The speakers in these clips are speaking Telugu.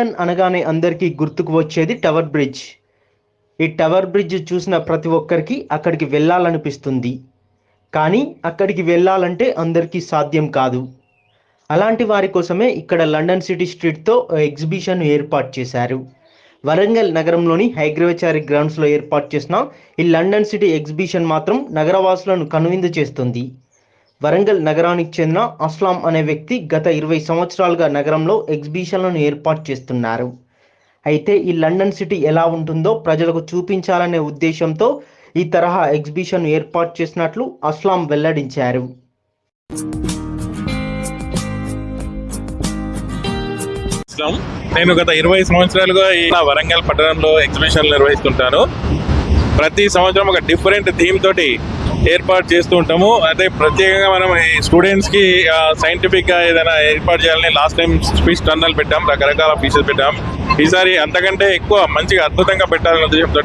లండన్ అనగానే అందరికీ గుర్తుకు వచ్చేది టవర్ బ్రిడ్జ్ ఈ టవర్ బ్రిడ్జ్ చూసిన ప్రతి ఒక్కరికి అక్కడికి వెళ్ళాలనిపిస్తుంది. కానీ అక్కడికి వెళ్ళాలంటే అందరికీ సాధ్యం కాదు. అలాంటి వారి కోసమే ఇక్కడ లండన్ సిటీ స్ట్రీట్తో ఎగ్జిబిషన్ ఏర్పాటు చేశారు. వరంగల్ నగరంలోని హైగ్రవచారి గ్రౌండ్స్లో ఏర్పాటు చేసిన ఈ లండన్ సిటీ ఎగ్జిబిషన్ మాత్రం నగరవాసులను కనువిందు చేస్తుంది. వరంగల్ నగరానికి చెందిన అస్లాం అనే వ్యక్తి గత ఇరవై సంవత్సరాలుగా నగరంలో ఎగ్జిబిషన్లను ఏర్పాటు చేస్తున్నారు. అయితే ఈ లండన్ సిటీ ఎలా ఉంటుందో ప్రజలకు చూపించాలనే ఉద్దేశంతో ఈ తరహా ఎగ్జిబిషన్ ఏర్పాటు చేసినట్లు అస్లాం వెల్లడించారు. నేను గత ఇరవై సంవత్సరాలుగా ఈ వరంగల్ పట్టణంలో ఎగ్జిబిషన్లు నిర్వహిస్తుంటాను. ప్రతి సంవత్సరం ఒక డిఫరెంట్ థీమ్ తోటి ఏర్పాటు చేస్తూ ఉంటాము. అదే ప్రత్యేకంగా మనం ఈ స్టూడెంట్స్కి సైంటిఫిక్గా ఏదైనా ఏర్పాటు చేయాలని లాస్ట్ టైం స్పీచ్ టన్నల్ పెట్టాం. రకరకాల ఫీచర్స్ పెట్టాం. ఈసారి అంతకంటే ఎక్కువ మంచిగా అద్భుతంగా పెట్టాలనే ఉద్దేశంతో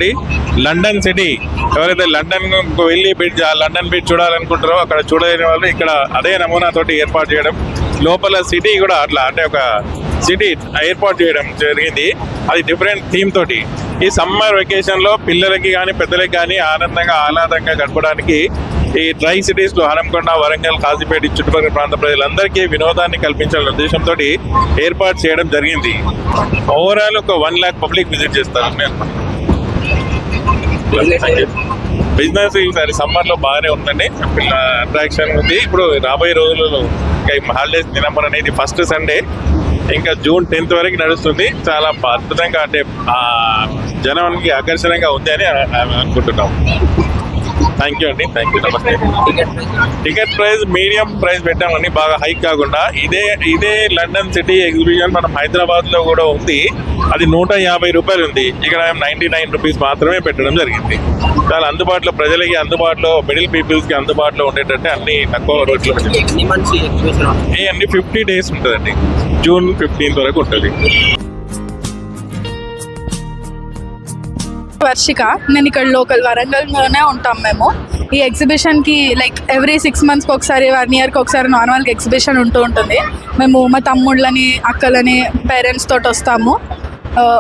లండన్ సిటీ ఎవరైతే లండన్ వెళ్ళి బ్రిడ్జ్ లండన్ బ్రిడ్జ్ చూడాలనుకుంటారో అక్కడ చూడలేని వాళ్ళు ఇక్కడ అదే నమూనా తోటి ఏర్పాటు చేయడం లోపల సిటీ కూడా అట్లా అంటే ఒక సిటీ ఏర్పాటు చేయడం జరిగింది. అది డిఫరెంట్ థీమ్ తోటి. ఈ సమ్మర్ వెకేషన్లో పిల్లలకి కానీ పెద్దలకి కానీ ఆనందంగా ఆహ్లాదంగా గడపడానికి ఈ ట్రై సిటీస్లో హనంకొండ వరంగల్ కాజీపేట చుట్టుపక్కల ప్రాంత ప్రజలందరికీ వినోదాన్ని కల్పించాలనే ఉద్దేశంతో ఏర్పాటు చేయడం జరిగింది. ఓవరాల్ ఒక వన్ ల్యాక్ పబ్లిక్ విజిట్ చేస్తారు. నేను బిజినెస్ ఈసారి సమ్మర్లో బాగానే ఉందండి. పిల్ల అట్రాక్షన్ ఉంది. ఇప్పుడు రాబోయే రోజులలో ఇంకా హాలిడేస్ దినంబర్ అనేది ఫస్ట్ సండే ఇంకా జూన్ టెన్త్ వరకు నడుస్తుంది. చాలా అద్భుతంగా అంటే జనానికి ఆకర్షణంగా ఉంది అని అనుకుంటున్నాం. థ్యాంక్ యూ అండి థ్యాంక్ యూ నమస్తే టికెట్ ప్రైస్ మీడియం ప్రైస్ పెట్టామండి బాగా హైక్ కాకుండా ఇదే ఇదే లండన్ సిటీ ఎగ్జిబిషన్ మనం హైదరాబాద్లో కూడా ఉంది. అది నూట యాభై రూపాయలు ఉంది. ఇక్కడ నైన్టీ నైన్ రూపీస్ మాత్రమే పెట్టడం జరిగింది. చాలా అందుబాటులో ప్రజలకి అందుబాటులో మిడిల్ పీపుల్స్కి అందుబాటులో ఉండేటట్టు అన్ని తక్కువ రోజులు ఏ అన్ని ఫిఫ్టీ డేస్ ఉంటుందండి. జూన్ ఫిఫ్టీన్త్ వరకు ఉంటుంది. వర్షిక. నేను ఇక్కడ లోకల్ వరంగల్లోనే ఉంటాం మేము. ఈ ఎగ్జిబిషన్కి లైక్ ఎవ్రీ సిక్స్ మంత్స్కి ఒకసారి వన్ ఇయర్కి ఒకసారి నార్మల్గా ఎగ్జిబిషన్ ఉంటూ ఉంటుంది. మేము మా తమ్ముళ్ళని అక్కలని పేరెంట్స్ తోటి వస్తాము.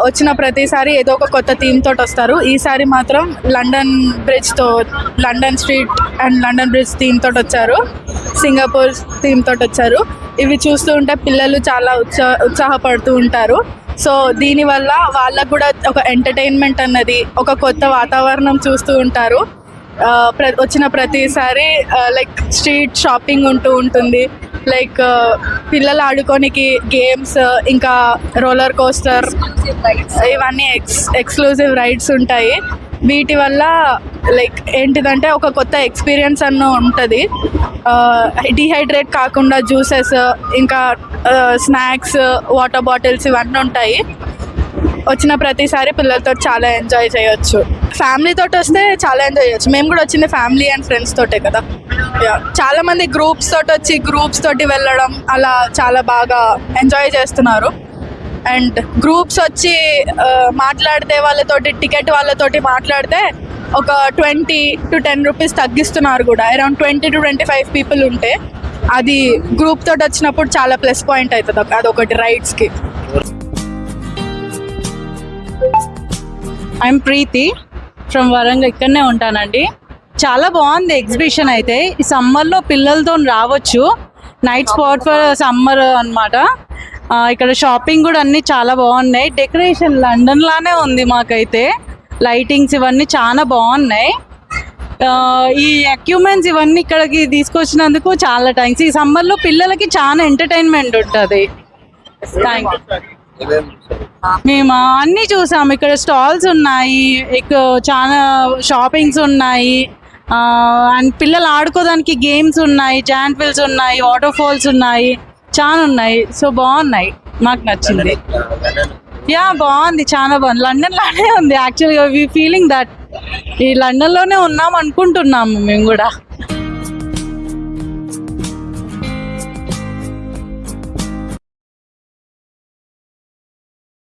వచ్చిన ప్రతిసారి ఏదో ఒక కొత్త థీమ్ తోటి వస్తారు. ఈసారి మాత్రం London బ్రిడ్జ్తో London street and London bridge theme తోటి వచ్చారు. సింగపూర్ థీమ్ తోటి వచ్చారు. ఇవి చూస్తూ ఉంటే పిల్లలు చాలా ఉత్సా ఉత్సాహపడుతూ ఉంటారు. సో దీనివల్ల వాళ్ళకు కూడా ఒక ఎంటర్టైన్మెంట్ అన్నది ఒక కొత్త వాతావరణం చూస్తూ ఉంటారు. ప్ర వచ్చిన ప్రతిసారి లైక్ స్ట్రీట్ షాపింగ్ ఉంటూ ఉంటుంది. లైక్ పిల్లలు ఆడుకోనికి గేమ్స్ ఇంకా రోలర్ కోస్టర్ ఇవన్నీ ఎక్స్ ఎక్స్క్లూజివ్ రైడ్స్ ఉంటాయి. వీటి వల్ల లైక్ ఏంటిదంటే ఒక కొత్త ఎక్స్పీరియన్స్ అన్న ఉంటుంది. డిహైడ్రేట్ కాకుండా జ్యూసెస్ ఇంకా స్నాక్స్ వాటర్ బాటిల్స్ ఇవన్నీ ఉంటాయి. వచ్చిన ప్రతిసారి పిల్లలతో చాలా ఎంజాయ్ చేయొచ్చు. ఫ్యామిలీ తోటి వస్తే చాలా ఎంజాయ్ చేయొచ్చు. మేము కూడా వచ్చింది ఫ్యామిలీ అండ్ ఫ్రెండ్స్ తోటే కదా. చాలా మంది గ్రూప్స్ తోటి వచ్చి గ్రూప్స్ తోటి వెళ్ళడం అలా చాలా బాగా ఎంజాయ్ చేస్తున్నారు. అండ్ గ్రూప్స్ వచ్చి మాట్లాడితే వాళ్ళతోటి టికెట్ వాళ్ళతోటి మాట్లాడితే ఒక ట్వంటీ టు టెన్ రూపీస్ తగ్గిస్తున్నారు కూడా. Around twenty to twenty five people ఉంటే అది గ్రూప్ తోటి వచ్చినప్పుడు చాలా ప్లస్ పాయింట్ అవుతుంది అదొకటి రైడ్స్కి ఐఎమ్ ప్రీతి ఫ్రమ్ వరంగల్. ఇక్కడనే ఉంటానండి. చాలా బాగుంది ఎగ్జిబిషన్ అయితే. ఈ సమ్మర్లో పిల్లలతో రావచ్చు. నైట్ స్పాట్ ఫర్ సమ్మర్ అనమాట ఇక్కడ షాపింగ్ కూడా అన్ని చాలా బాగున్నాయి. డెకరేషన్ లండన్ లానే ఉంది మాకైతే. లైటింగ్స్ ఇవన్నీ చాలా బాగున్నాయి. ఈ ఎక్విప్మెంట్స్ ఇవన్నీ ఇక్కడికి తీసుకొచ్చినందుకు చాలా థ్యాంక్స్ ఈ సమ్మర్లో పిల్లలకి చాలా ఎంటర్టైన్మెంట్ ఉంటుంది. థ్యాంక్ యూ మేము అన్నీ చూసాము. ఇక్కడ స్టాల్స్ ఉన్నాయి. ఇక్కడ చాలా షాపింగ్స్ ఉన్నాయి. అండ్ పిల్లలు ఆడుకోవడానికి గేమ్స్ ఉన్నాయి. జాంట్ వీల్స్ ఉన్నాయి. వాటర్ ఫాల్స్ ఉన్నాయి. చాలా ఉన్నాయి సో బాగున్నాయి. మాకు నచ్చింది. యా బాగుంది. చాలా బాగుంది. లండన్ లానే ఉంది. యాక్చువల్గా వీ ఫీలింగ్ దట్ ఈ లండన్లోనే ఉన్నాం అనుకుంటున్నాము మేము కూడా.